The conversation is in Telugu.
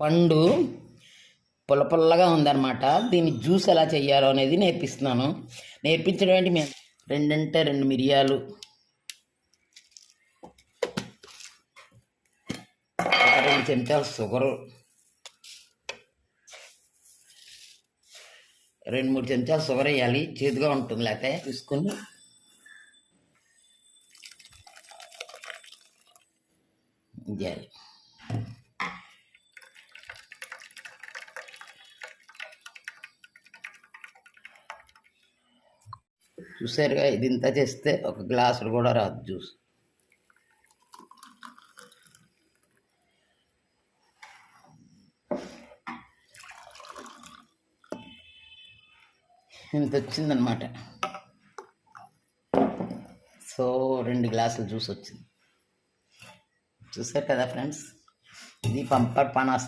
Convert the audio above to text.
పండు పుల్ల పుల్లగా ఉందన్నమాట. దీన్ని జ్యూస్ ఎలా చేయాలో అనేది నేర్పిస్తున్నాను. నేర్పించడం ఏంటి? మేము రెండంటే రెండు మిరియాలు. రెండు చెంచాలు షుగరు. రెండు మూడు చెంచాలు షుగర్ వేయాలి. చేదుగా ఉంటుంది లేకపోతే తీసుకుని చేయాలి చూసారుగా ఇది ఇంత చేస్తే ఒక గ్లాసులు కూడా రాదు జ్యూస్. ఇంత వచ్చిందనమాట సో రెండు గ్లాసులు జ్యూస్ వచ్చింది. చూసారు కదా ఫ్రెండ్స్? ఇది పంపర్ పనస్